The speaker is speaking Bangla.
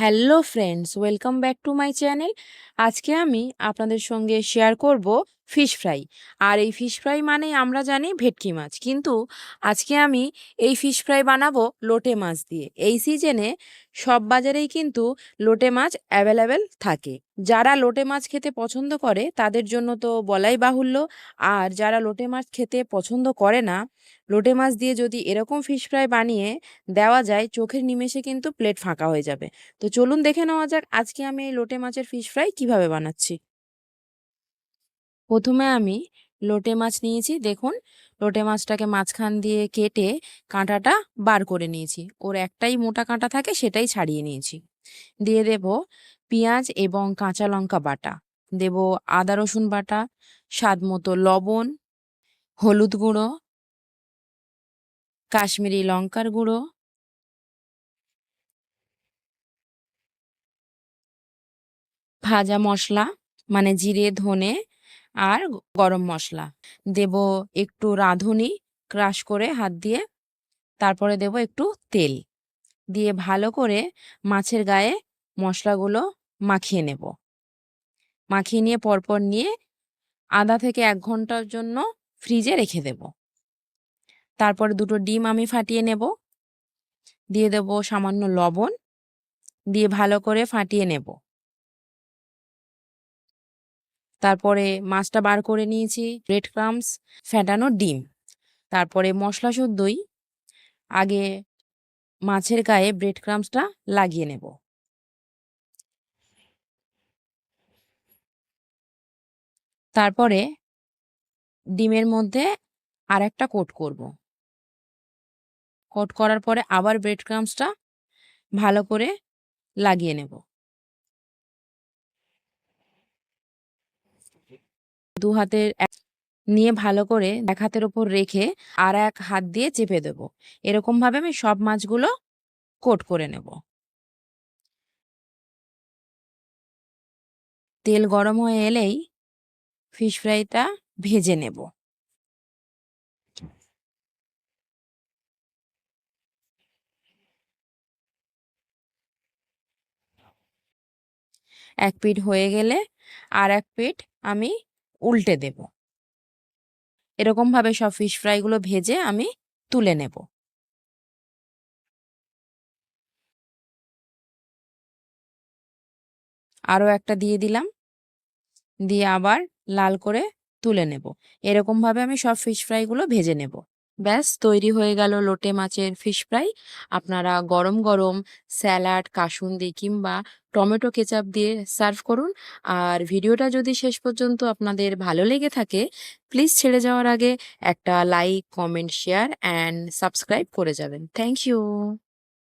Hello friends welcome back to my channel আজকে আমি আপনাদের সঙ্গে শেয়ার করব ফিশ ফ্রাই। আর এই ফিশ ফ্রাই মানে আমরা জানি ভেটকি মাছ। কিন্তু আজকে আমি এই ফিশ ফ্রাই বানাবো লোটে মাছ দিয়ে। এই সিজনে সব বাজারেই কিন্তু লোটে মাছ অ্যাভেলেবেল থাকে। যারা লোটে মাছ খেতে পছন্দ করে, তাদের জন্য তো বলাই বাহুল্য। আর যারা লোটে মাছ খেতে পছন্দ করে না, লোটে মাছ দিয়ে যদি এরকম ফিশ ফ্রাই বানিয়ে দেওয়া যায়, চোখের নিমেষে কিন্তু প্লেট ফাঁকা হয়ে যাবে। তো চলুন দেখে নেওয়া যাক আজকে আমি এই লোটে মাছের ফিশ ফ্রাই কীভাবে বানাচ্ছি। প্রথমে আমি লোটে মাছ নিয়েছি, দেখুন। লোটে মাছটাকে মাঝখান দিয়ে কেটে কাঁটাটা বার করে নিয়েছি। ওর একটাই মোটা কাঁটা থাকে, সেটাই ছাড়িয়ে নিয়েছি। দিয়ে দেব পেঁয়াজ এবং কাঁচা লঙ্কা বাটা। দেব আদা রসুন বাটা, স্বাদ মতো লবণ, হলুদ গুঁড়ো, কাশ্মীরি লঙ্কার গুঁড়ো, ভাজা মশলা মানে জিরে, ধনে আর গরম মশলা। দেব একটু রাঁধুনি, ক্রাশ করে হাত দিয়ে। তারপরে দেব একটু তেল। দিয়ে ভালো করে মাছের গায়ে মশলাগুলো মাখিয়ে নেব। মাখিয়ে নিয়ে পরপর নিয়ে আধা থেকে এক ঘণ্টার জন্য ফ্রিজে রেখে দেব। তারপরে দুটো ডিম আমি ফাটিয়ে নেব। দিয়ে দেব সামান্য লবণ। দিয়ে ভালো করে ফাটিয়ে নেব। তারপরে মাছটা বার করে নিয়েছি ব্রেড ক্রামস ফ্যাটানো ডিম। তারপরে মশলা শুদ্ধই। আগে মাছের গায়ে ব্রেড ক্রামসটা লাগিয়ে নেব। তারপরে ডিমের মধ্যে আর একটা কোট করব। কোট করার পরে আবার ব্রেড ক্রামসটা ভালো করে লাগিয়ে নেব। দু হাতের নিয়ে ভালো করে এক হাতের ওপর রেখে আর এক হাত দিয়ে চেপে দেব। এরকম ভাবে আমি সব মাছগুলো কোট করে নেব। তেল গরম হয়ে এলেই ফিশ ফ্রাইটা ভেজে নেব। এক পিঠ হয়ে গেলে আর এক পিঠ আমি উল্টে দেব। এরকমভাবে সব ফিশ ফ্রাইগুলো ভেজে আমি তুলে নেব। আরও একটা দিয়ে দিলাম। দিয়ে আবার লাল করে তুলে নেব। এরকমভাবে আমি সব ফিশ ফ্রাইগুলো ভেজে নেব। ব্যাস তৈরি হয়ে গেল লোটে মাছের ফিশ ফ্রাই আপনারা গরম গরম স্যালাড কাসুন্দি কিংবা টমেটো কেচাপ দিয়ে সার্ভ করুন। আর ভিডিওটা যদি শেষ পর্যন্ত আপনাদের ভালো লেগে থাকে প্লিজ ছেড়ে যাওয়ার আগে একটা like comment share and subscribe করে যাবেন। Thank you